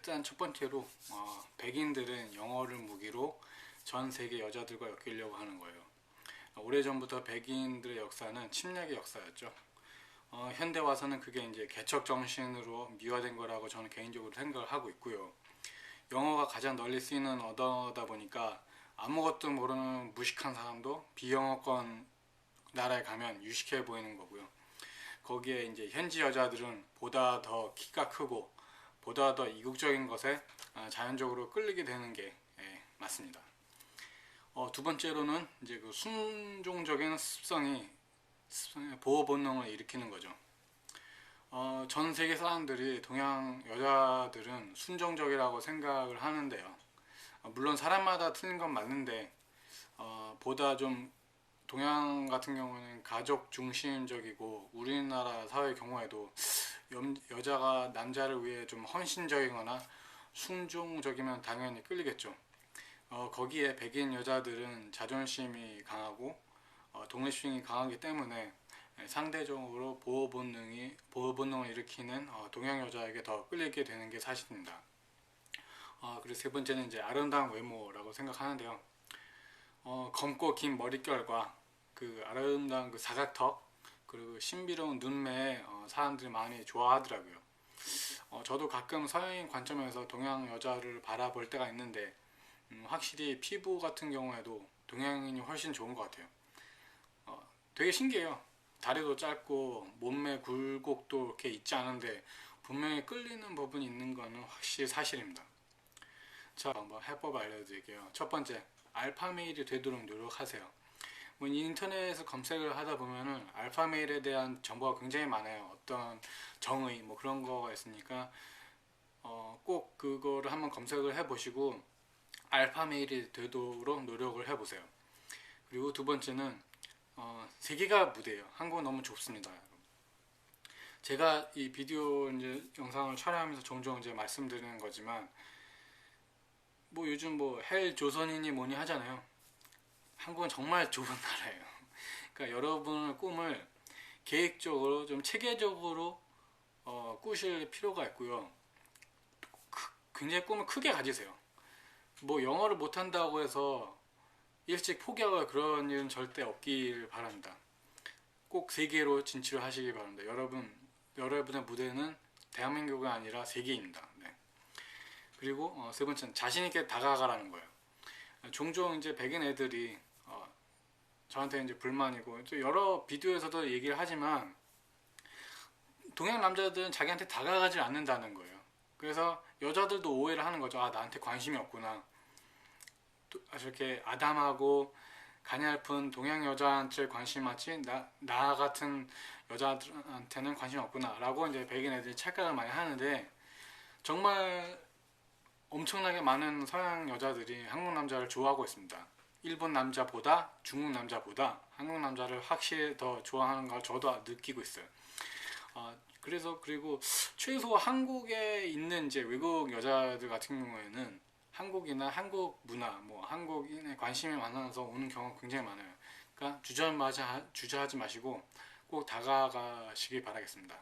일단 첫 번째로 어, 백인들은 영어를 무기로 전 세계 여자들과 엮이려고 하는 거예요. 어, 오래전부터 백인들의 역사는 침략의 역사였죠. 어, 현대 와서는 그게 이제 개척 정신으로 미화된 거라고 저는 개인적으로 생각을 하고 있고요. 영어가 가장 널리 쓰이는 언어다 보니까 아무것도 모르는 무식한 사람도 비영어권 나라에 가면 유식해 보이는 거고요. 거기에 이제 현지 여자들은 보다 더 키가 크고 보다 더 이국적인 것에 아, 자연적으로 끌리게 되는 게 예, 맞습니다. 어, 두 번째로는 이제 그 순종적인 습성이 보호 본능을 일으키는 거죠. 어, 전 세계 사람들이 동양 여자들은 순종적이라고 생각을 하는데요. 어, 물론 사람마다 틀린 건 맞는데 어, 보다 좀 동양 같은 경우는 가족 중심적이고 우리나라 사회 경우에도 염- 여 자가 남자를 위해 좀 헌신적이거나 순종적이면 당연히 끌리겠죠. 어, 거기에 백인 여자들은 자존심이 강하고 어, 독립심이 강하기 때문에 예, 상대적으로 보호 본능이 보호 본능을 일으키는 어, 동양 여자에게 더 끌리게 되는 게 사실입니다. 어, 그리고 세 번째는 이제 아름다운 외모라고 생각하는데요. 어, 검고 긴 머릿결과 그 아름다운 그 사각턱 그리고 신비로운 눈매에 어, 사람들이 많이 좋아하더라고요. 어, 저도 가끔 서양인 관점에서 동양 여자를 바라볼 때가 있는데 음, 확실히 피부 같은 경우에도 동양인이 훨씬 좋은 것 같아요. 어, 되게 신기해요. 다리도 짧고 몸매 굴곡도 이렇게 있지 않은데 분명히 끌리는 부분이 있는 거는 확실히 사실입니다. 자, 한번 해법 알려드릴게요. 첫 번째, 알파 메일이 되도록 노력하세요. 뭐 인터넷에서 검색을 하다 보면은 알파 메일에 대한 정보가 굉장히 많아요. 어떤 정의 뭐 그런 거가 있으니까 어, 꼭 그거를 한번 검색을 해보시고 알파 메일이 되도록 노력을 해보세요. 그리고 두 번째는 어, 세계가 무대예요. 한국은 너무 좁습니다. 제가 이 비디오 이제 영상을 촬영하면서 종종 이제 말씀드리는 거지만 뭐 요즘 뭐 헬 조선인이 뭐니 하잖아요. 한국은 정말 좁은 나라예요. 그러니까 여러분의 꿈을 계획적으로 좀 체계적으로 어, 꾸실 필요가 있고요. 크- 굉장히 꿈을 크게 가지세요. 뭐 영어를 못한다고 해서 일찍 포기하거나 그런 일은 절대 없길 바랍니다. 꼭 세계로 진출을 하시기 바랍니다. 여러분, 여러분의 무대는 대한민국이 아니라 세계입니다. 네. 그리고 어, 세 번째는 자신 있게 다가가라는 거예요. 종종 이제 백인 애들이 어, 저한테 이제 불만이고 또 여러 비디오에서도 얘기를 하지만 동양 남자들은 자기한테 다가가지 않는다는 거예요. 그래서 여자들도 오해를 하는 거죠. 아 나한테 관심이 없구나. 또 저렇게 아담하고 가냘픈 동양 여자한테 관심 많지 나, 나 같은 여자한테는 관심 없구나 라고 이제 백인 애들이 착각을 많이 하는데 정말 엄청나게 많은 서양 여자들이 한국 남자를 좋아하고 있습니다. 일본 남자보다 중국 남자보다 한국 남자를 확실히 더 좋아하는 걸 저도 느끼고 있어요. 어, 그래서 그리고 최소 한국에 있는 이제 외국 여자들 같은 경우에는 한국이나 한국 문화, 뭐 한국인에 관심이 많아서 오는 경우가 굉장히 많아요. 그러니까 주저하지 마시고 꼭 다가가시길 바라겠습니다.